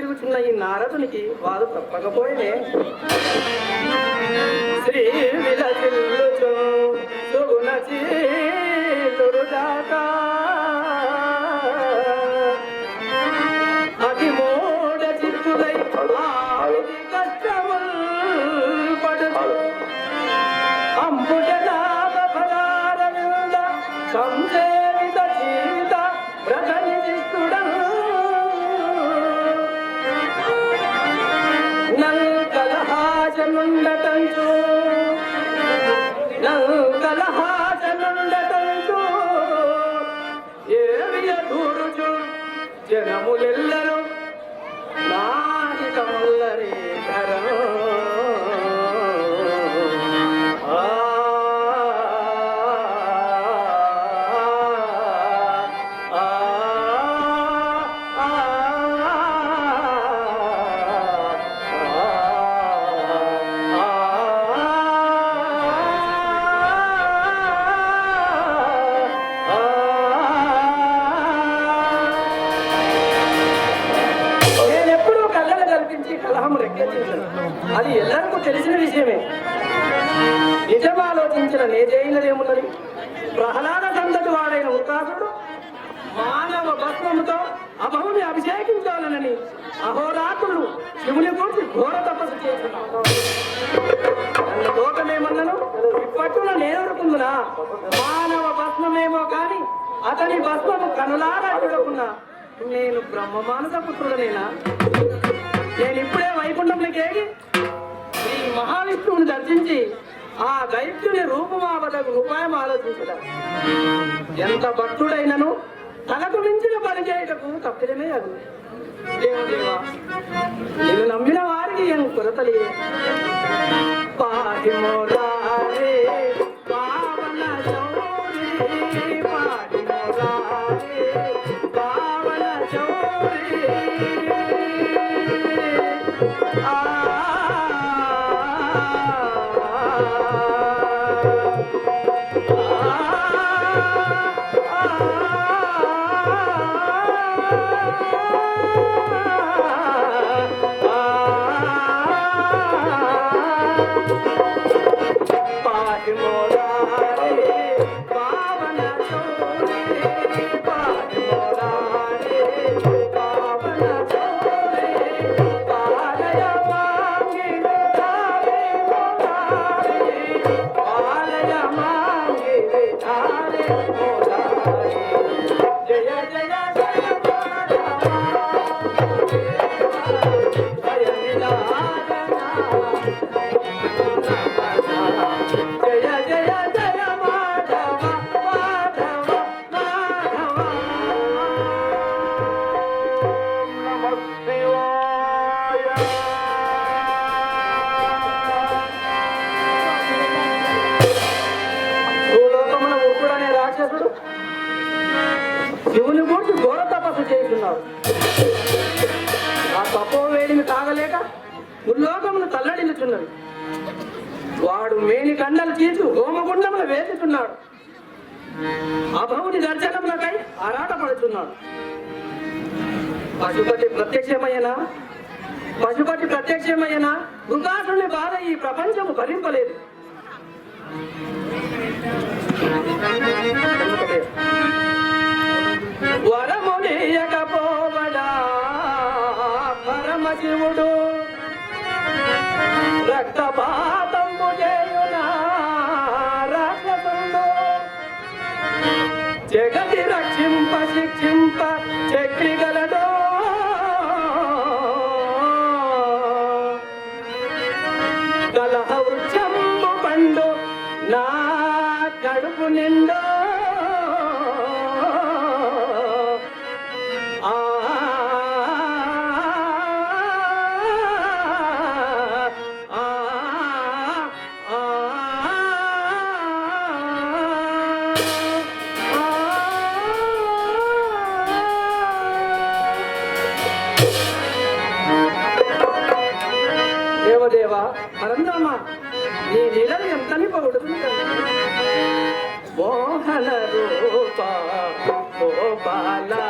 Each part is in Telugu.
కళ్యాణార్థమై తిరుగుతున్న ఈ నారదునికి వారు తప్పకపోయినే. శ్రీ విలసిల్లుచు సుగుణ అభిమోడ చిత్తులై కష్టముల్ పడు అంబుజనాభ ఫలారవింద నల్కలహాసనుండటంచు నల్కలహాసనుండటంచు ఏవియ దూరుచు. జనములెల్లరూ నాహితముల్లరే ధరను ఆ ఘోర ఇప్పట్లో చేస్తున్నాడు మానవ భస్మమేమో కాని అతని భస్మము కనులారా చూడకున్నా. నేను బ్రహ్మ మానస పుత్రుడనేనా? నేను ఇప్పుడే వైకుంఠంలోకి ఏగి ఈ మహావిష్ణువుని దర్శించి ఆ దైత్యుని రూపమావదకు ఉపాయం ఆలోచించడం ఎంత భక్తుడైనను? తనకు మించిన పని చేయటకు తప్పిదమే అది. దేవదేవా నేను నమ్మిన వారికి ఏం కొరతలే పాటి రాక్షసుడు. శివుని గురించి ఘోర తపస్సు చేస్తున్నాడు. ఆ తపో వేడిని తాగలేక ముల్లోకమును తల్లడిల్లుచున్నది. వాడు మేని కండలు తీసి హోమగుండములు వేసుతున్నాడు అభవుని దర్శనములకై ఆరాటపడుతున్నాడు. పశుపతి ప్రత్యక్షమయ్యనా పశుపతి ప్రత్యక్షమైన మృగాసుని బాధ ఈ ప్రపంచము భరింపలేదు. వరమునియకపోవడా పరమశివుడు రక్తపాతము చేయునా రాక్షసుడు. జగతి రక్షింప శిక్షింప చక్రిగలడో మరందామా? నీ నీడలు ఎంతని పడుతుంది మోహన రూప గోపాలా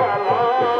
Salão.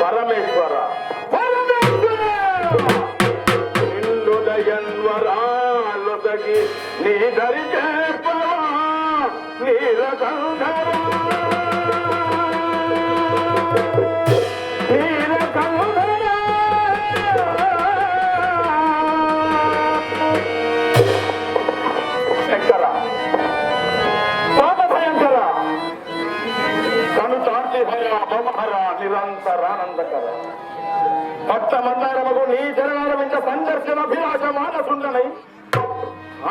పరమేశ్వర. పరమేశ్వర నీ దరి చేర్పవా నీలకంధరా నిరంతరానందకర భక్త మందారముకు నీ చరణారవించ సందర్శన అభిలాష మానసుండనై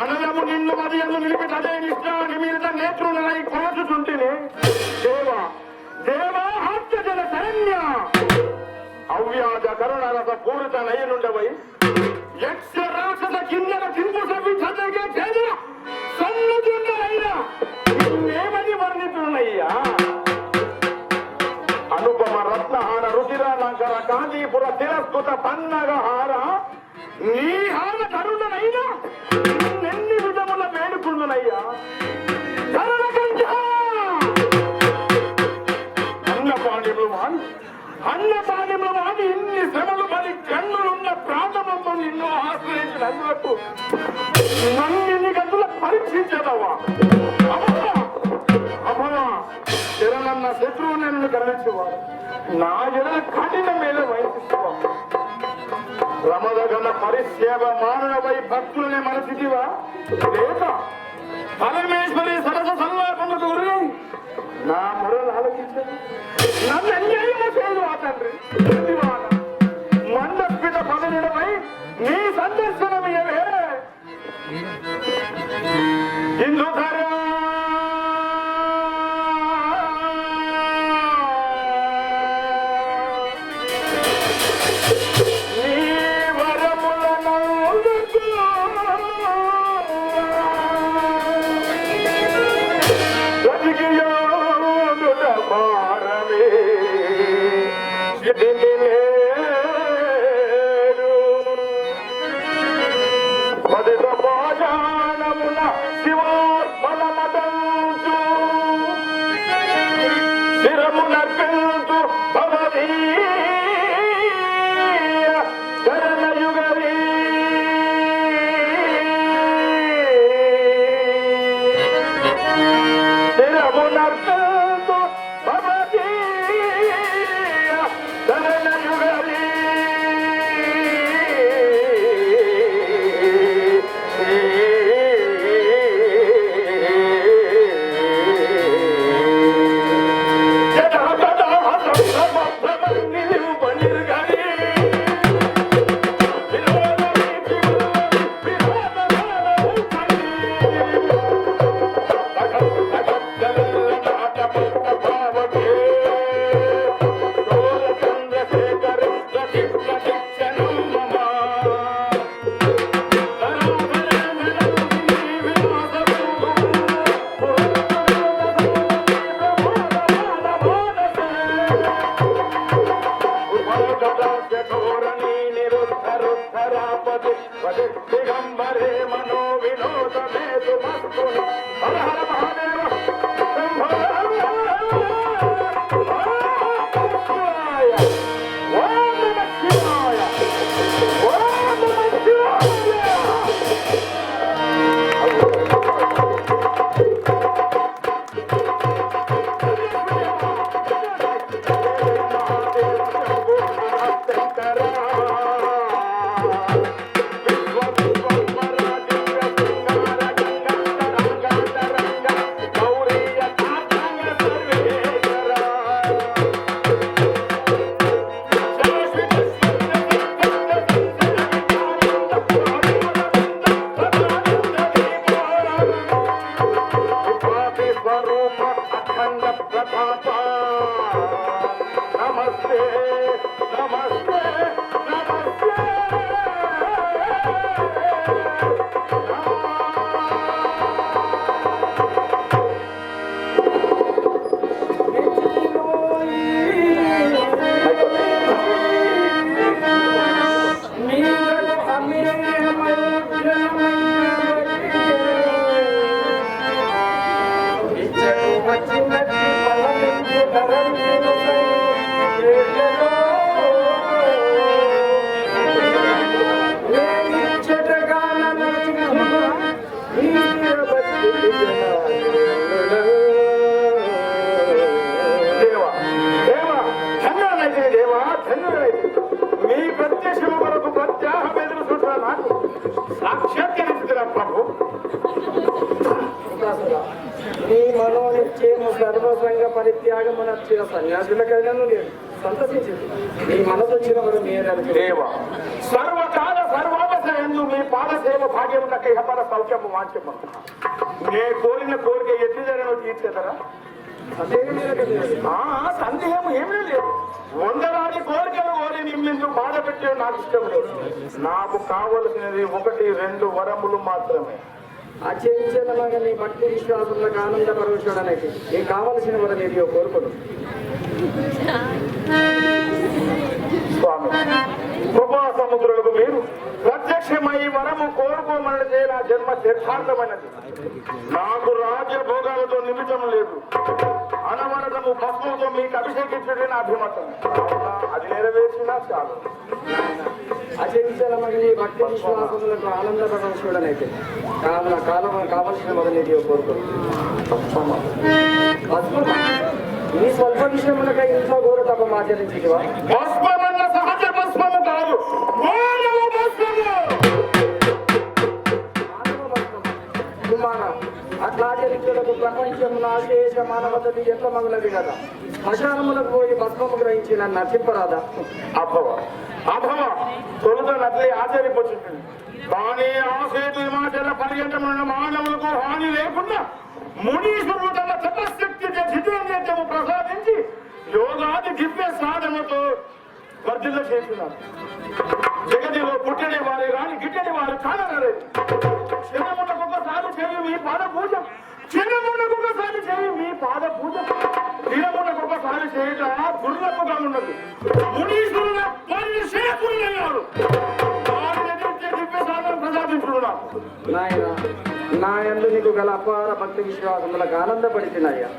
అనయము నిన్ను మదియను నిలిపి తదే నిష్ఠా నిమిరిత నేత్రులనై కోసుచుంటిని దేవ దేవాహాత్య జన శరణ్య. అవ్యాజ కరుణరస పూరిత నయనుండవై యక్ష కాంచీపుర తిరస్కృత పన్నగ హార నీ హార కరుణనైనా నిన్నెన్ని విధముల వేడుకుందునయ్యా కరుణకంఠ! అన్నపాణ్యములు ఇన్ని శ్రమలు మరి కన్నులున్న ప్రాంతమంతో నిన్ను ఆశ్రయించిన ఆశ్రయించినందులకు నన్నిన్ని గంటల పరీక్షించదవా అమ్మా అమ్మా శరణన్న శత్రువు నన్ను గర్వించేవాడు ನಾವೆಲ್ಲ ಕಣ್ಣಿನ ಮೇಲೆ ವಹಿಸುತ್ತವ ರಮದಗನ ಪರಿಸೇವ ಮಾನವ ವೈ ಭಕ್ತನೇ ಮನಸ್ಸಿದೀವ ವೇದ ಪರಮೇಶ್ವರಿ ಸರಸ ಸಲ್ಲಾಪದ ಗುರು ನಾ ಮುರಲ್ ಹಲಕಿದ್ದೆ ನನ್ನ ಎಲ್ಲೆಲ್ಲ ಸೇರು ಆತನ್ರಿ ಪ್ರತಿವಾದ ಮಂದಪ್ಪಿದ ಪದನಿಡವೈ ನೀ ಸಂದರ್ಶನವೇ ಇಂದು ಕಾರ್ಯ Música దేవా ధన్యుడైతే మీ ప్రత్యక్షము కొరకు ప్రత్యాహం ఎదురు చూసిన నాకు? సాక్షాత్కరించిన ప్రభు? నీ మనోనిశ్చయము సర్వసంగ పరిత్యాగమున వచ్చిన సన్యాసులకైనా నేను సంతసించింది నీ మనసు వచ్చిన మనం మీరు దేవా సర్వకాల సర్వావసరందు మీ పాదసేవ భాగ్యం నాకు ఇహపర సౌఖ్యము వాంఛము. నే కోరిన కోరిక ఎత్తుదరను తీర్చేదరా? సందేహం ఏమీ లేదు. వందలాది కోరికలు కోరి నిమ్మిందు బాధ పెట్టే నాకు ఇష్టం లేదు. నాకు కావలసినది ఒకటి రెండు వరములు మాత్రమే. అచేంచనలాగా నీ భక్తి విశ్వాసంలో ఆనంద పరవశుడనకి నీకు కావలసిన వరం ఏదియో కోరుకోడు స్వామి కృపా సముద్రులకు మీరు ప్రత్యక్షమై వరము కోరుకోమన్నదే నా జన్మ తీర్థార్థమైనది. నాకు రాజ్య భోగాలతో నిమిత్తం లేదు. అనవరతము భస్మంతో మీకు అభిషేకించడే నా అభిమతం. అది నెరవేర్చినా చాలు. అచంచలమగ నీ భక్తి విశ్వాసములకు ఆనంద పరవశుడనైతే కావున కాలం కావలసిన కోరుకోడు భస్మమ, ఈ స్వల్ప విషయములకై ఇంట్లో ఘోర తపం ఆచరించివా భస్మమన్న సహజ భస్మము కాదు. మానవ భస్మము. ఆచరించడకు ప్రపంచం నాశేష మానవతది ఎంత మగులది కదా? శ్మశానములకు పోయి భస్మము గ్రహించి నన్ను నటింపరాదా అభవ అభవ తొలుత నదిలి ఆశ్చర్యపోతుంది కానీ ఆసేతు హిమాచల పర్యటన మానవులకు హాని లేకుండా మునీశ్వరుడు తన తపశక్తి జితేంద్రము ప్రసాదించి యోగాది దివ్య సాధనతో వర్ధిల్ల చేస్తున్నారు. జగదిలో పుట్టని వారు కానీ గిట్టని వారు కానరాలేదు. ఒకసారి చేయి మీ పాద పూజ చిన్నమునకు ఒకసారి చేయి మీ పాద పూజ దినమునకు ఒకసారి చేయట గుర్రపుగా ఉన్నది మునీశ్వరుల వారిని ఎదిరించే దివ్య సాధన నాయన నా యందు నీకు గల అపార భక్తి విశ్వాసములకు ఆనందపడిచినాయ్యా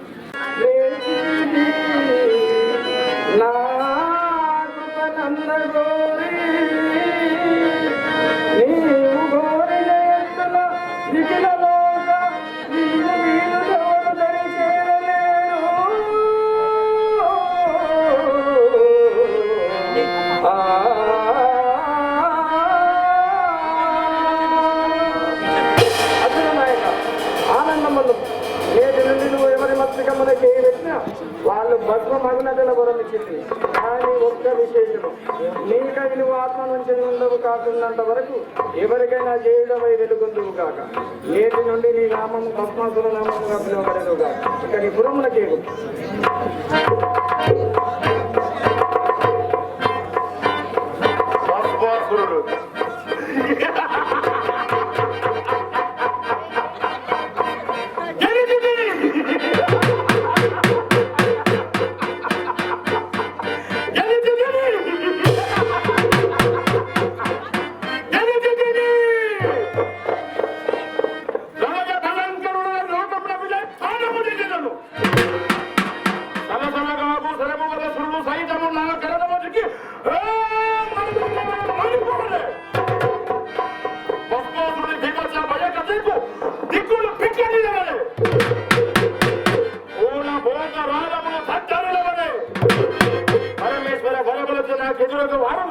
ஒரு வாரம்